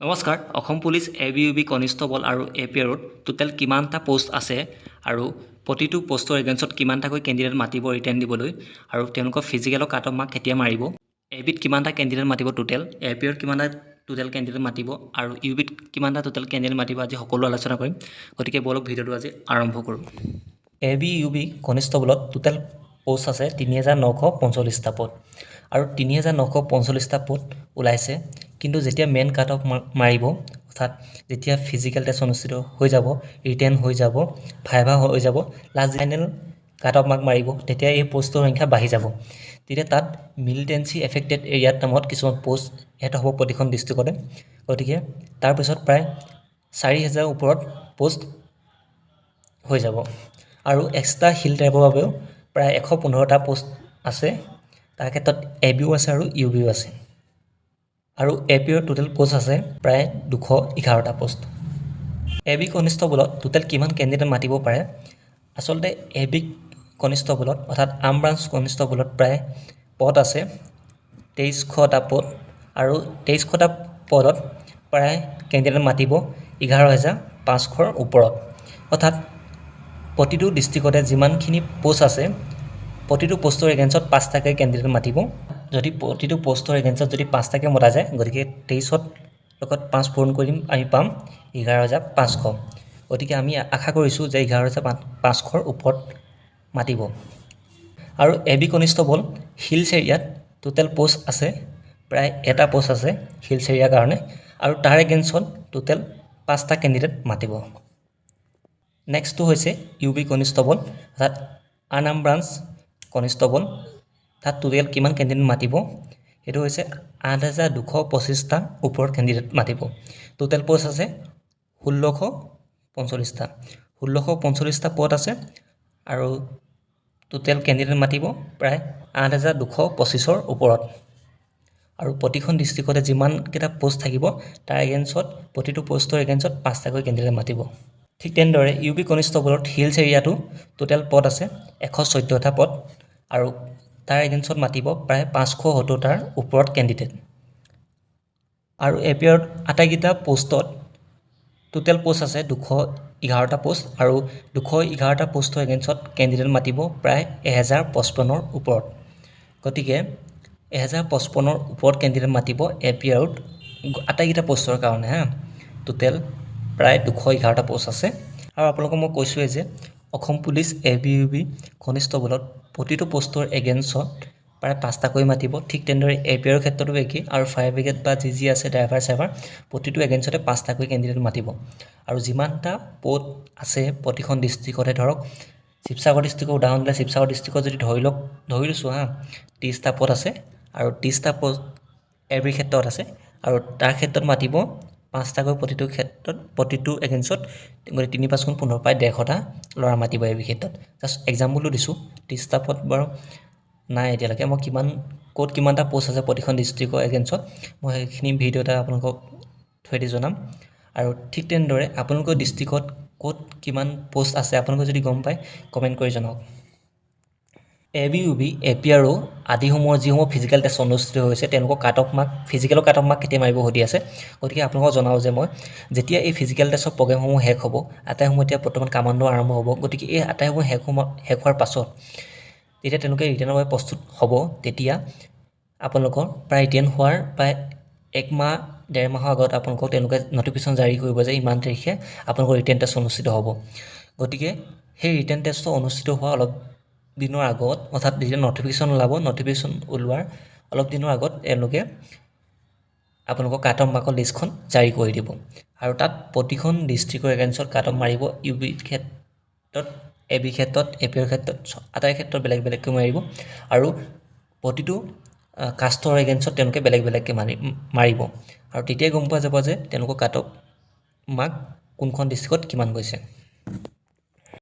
নমস্কাৰ, Assam police A B U B constable আৰু A P আৰত টোটেল কিমানটা পষ্ট আছে আৰু প্ৰতিটো পষ্টৰ এগেইনষ্টত কিমানটাকৈ কেণ্ডিডেট মাতিব ৰিটাৰ্ণ দিবলৈ আৰু তেওঁলোকৰ ফিজিকেলৰ কাট অফ কেতিয়া মাৰিব এ বিত কিমানটা কেণ্ডিডেট মাতিব টোটেল এ পি আৰত কিমানটা টোটেল কেণ্ডিডেট মাতিব আৰু ইউ বিত কিমানটা টোটেল কেণ্ডিডেট মাতিব আজি সকলো আলোচনা কৰিম। গতিকে বলক ভিডিঅ'টো আজি আৰম্ভ কৰোঁ। এ বি ইউ বি কনিষ্টবলত টোটেল পষ্ট আছে তিনি হাজাৰ নশ পঞ্চল্লিছটা পদ আৰু তিনি হাজাৰ নশ পঞ্চল্লিছটা পদ ওলাইছে। কিন্তু যেতিয়া মেইন কাট অফ মাৰিব, অৰ্থাৎ যেতিয়া ফিজিকেল টেষ্ট অনুষ্ঠিত হৈ যাব ৰিটেন হৈ যাব, ভাইভা হৈ যাব last final cut off mark মাৰিব, তেতিয়া এই পষ্টৰ সংখ্যা বাঢ়ি যাব। তেতিয়া তাত মিলিটেঞ্চি এফেক্টেড এৰিয়াত নামত কিছুমান পষ্ট ইয়াত হ'ব প্ৰতিখন ডিষ্ট্ৰিক্টতে গতিকে তাৰপিছত প্ৰায় চাৰি হাজাৰ ওপৰত পষ্ট হৈ যাব। আৰু এক্সট্ৰা হিল টাইপৰ বাবেও প্ৰায় এশ পোন্ধৰটা পষ্ট আছে। তাৰ ক্ষেত্ৰত এ বিও আছে আৰু ইউ বিও আছে। আৰু এ পিৰ টোটেল পষ্ট আছে প্ৰায় দুশ এঘাৰটা পষ্ট এ বি কনিষ্টবলত টোটেল কিমান কেণ্ডিডেট মাতিব পাৰে? আচলতে এ বি কনিষ্টবলত অৰ্থাৎ আৰ্ম ব্ৰাঞ্চ কনিষ্টবলত প্ৰায় পদ আছে, তেইছশটা পদ, আৰু তেইছশটা পদত প্ৰায় কেণ্ডিডেট মাতিব এঘাৰ হেজাৰ পাঁচশৰ ওপৰত। অৰ্থাৎ প্ৰতিটো ডিষ্ট্ৰিক্টতে যিমানখিনি পষ্ট আছে, প্ৰতিটো পষ্টৰ এগেইনষ্টত পাঁচটাকৈ কেণ্ডিডেট মাতিব যদি প্ৰতিটো পষ্টৰ এগেইনষ্টত যদি পাঁচটাকৈ মতা যায়, গতিকে তেইছত লগত পাঁচ পূৰণ কৰি দিম আমি পাম এঘাৰ হাজাৰ পাঁচশো। গতিকে আমি আশা কৰিছোঁ যে এঘাৰ হাজাৰ পাঁচশৰ ওপৰত মাতিব। আৰু এ বি কনিষ্টবল হিলছ এৰিয়াত টোটেল পষ্ট আছে, প্ৰায় এটা পষ্ট আছে হিলছ এৰিয়াৰ কাৰণে, আৰু তাৰ এগেইনষ্টত টোটেল পাঁচটা কেণ্ডিডেট মাতিব। নেক্সটটো হৈছে ইউ বি কনিষ্টবল অৰ্থাৎ আনাম ব্ৰাঞ্চ কনিষ্টবল তাত টোটেল কিমান কেণ্ডিডেট মাতিব? সেইটো হৈছে আঠ হাজাৰ দুশ পঁচিছটা ওপৰত কেণ্ডিডেট মাতিব। টোটেল পষ্ট আছে ষোল্লশ পঞ্চল্লিছটা। ষোল্লশ পঞ্চল্লিছটা পদ আছে আৰু টোটেল কেণ্ডিডেট মাতিব প্ৰায় আঠ হাজাৰ দুশ পঁচিছৰ ওপৰত। আৰু প্ৰতিখন ডিষ্ট্ৰিক্টতে যিমানকেইটা পষ্ট থাকিব, তাৰ এগেইনষ্টত প্ৰতিটো পষ্টৰ এগেইনষ্টত পাঁচটাকৈ কেণ্ডিডেট মাতিব। ঠিক তেনেদৰে ইউ বি কনিষ্টবলত হিলছ এৰিয়াটো টোটেল পদ আছে এশ চৈধ্যটা পদ। আৰু তাৰ এগেইনষ্টত মাতিব প্ৰায় পাঁচশো সত্তৰটাৰ ওপৰত কেণ্ডিডেট। আৰু এ পি আৰত আটাইকেইটা পষ্টত টোটেল পষ্ট আছে দুশ এঘাৰটা পষ্ট আৰু দুশ এঘাৰটা পষ্টৰ এগেইনষ্টত কেণ্ডিডেট মাতিব প্ৰায় এহেজাৰ পঁচপন্নৰ ওপৰত। গতিকে এহেজাৰ পঁচপন্নৰ ওপৰত কেণ্ডিডেট মাতিব এ পি আৰত আটাইকেইটা পষ্টৰ কাৰণে হা। টোটেল প্ৰায় দুশ এঘাৰটা পষ্ট আছে। আৰু আপোনালোকক মই কৈছোঁৱেই যে Assam police A B U B কনিষ্টবলত প্ৰতিটো পষ্টৰ এগেইনষ্টত প্ৰায় পাঁচটাকৈ মাতিব। ঠিক তেনেদৰে এ পি আৰৰ ক্ষেত্ৰতো একেই আৰু ফায়াৰ ব্ৰিগেড বা যি যি আছে, ড্ৰাইভাৰ চাইভাৰ প্ৰতিটো এগেইনষ্টতে পাঁচটাকৈ কেণ্ডিডেট মাতিব। আৰু যিমানটা পদ আছে প্ৰতিখন ডিষ্ট্ৰিক্টতে, ধৰক, শিৱসাগৰ ডিষ্ট্ৰিক্টৰ উদাহৰণ দিলে, শিৱসাগৰ ডিষ্ট্ৰিক্টত যদি ধৰি লওক, ধৰি লৈছোঁ হা, ত্ৰিছটা পদ আছে আৰু ত্ৰিছটা পষ্ট এভৰি ক্ষেত্ৰত আছে আৰু তাৰ ক্ষেত্ৰত মাতিব পাঁচটাকৈ প্ৰতিটো ক্ষেত্ৰত প্ৰতিটো এগেইনষ্টত গতিকে তিনি পাঁচ গুণ পোন্ধৰ প্ৰায় ডেৰশটা ল'ৰা মাতিব এই ক্ষেত্ৰত। জাষ্ট এক্সাম্পলটো দিছোঁ ত্ৰিছটা পদ বাৰু নাই এতিয়ালৈকে। মই কিমান ক'ত কিমানটা পষ্ট আছে প্ৰতিখন ডিষ্ট্ৰিক্টৰ এগেইনষ্টত মই সেইখিনি ভিডিঅ' এটা আপোনালোকক থৈ দি জনাম। আৰু ঠিক তেনেদৰে আপোনালোকৰ ডিষ্ট্ৰিক্টত ক'ত কিমান পষ্ট আছে আপোনালোকে যদি গম পায় কমেণ্ট কৰি জনাওক। A B U B A P আৰো আদিসমূহৰ যিসমূহ ফিজিকেল টেষ্ট অনুষ্ঠিত হৈছে তেওঁলোকৰ কাট অফ মাৰ্ক ফিজিকেলৰ কাট অফ মাৰ্ক কেতিয়া মাৰিব সুধি আছে, গতিকে আপোনালোকক জনাওঁ যে মই, যেতিয়া এই ফিজিকেল টেষ্টৰ প্ৰগ্ৰেমসমূহ শেষ হ'ব, আটাইসমূহ এতিয়া বৰ্তমান কামাণ্ড আৰম্ভ হ'ব, গতিকে এই আটাইসমূহ শেষ শেষ হোৱাৰ পাছত যেতিয়া তেওঁলোকে ৰিটাৰ্ণৰ বাবে প্ৰস্তুত হ'ব, তেতিয়া আপোনালোকৰ প্ৰায় ৰিটাৰ্ণ হোৱাৰ প্ৰায় এক মাহ, ডেৰ মাহৰ আগত আপোনালোকক তেওঁলোকে নটিফিকেশ্যন জাৰি কৰিব যে ইমান তাৰিখে আপোনালোকৰ ৰিটাৰ্ণ টেষ্ট অনুষ্ঠিত হ'ব। গতিকে সেই ৰিটাৰ্ণ টেষ্টটো অনুষ্ঠিত হোৱা অলপ দিনৰ আগত, অৰ্থাৎ যেতিয়া নটিফিকেশ্যন ওলাব নটিফিকেশ্যন ওলোৱাৰ অলপ দিনৰ আগত এওঁলোকে আপোনালোকৰ কাট অফ মাৰ্কৰ লিষ্টখন জাৰি কৰি দিব। আৰু তাত প্ৰতিখন ডিষ্ট্ৰিক্টৰ এগেইনষ্টত কাট মাৰিব ইউ বি ক্ষেত্ৰত এ বি ক্ষেত্ৰত এ পি আৰ ক্ষেত্ৰত আটাই ক্ষেত্ৰত বেলেগ বেলেগকৈ মাৰিব। আৰু প্ৰতিটো কাষ্টৰ এগেইনষ্টত তেওঁলোকে বেলেগ বেলেগকৈ মাৰি মাৰিব। আৰু তেতিয়াই গম পোৱা যাব যে তেওঁলোকৰ কাট মাৰ্ক কোনখন ডিষ্ট্ৰিক্টত কিমান গৈছে।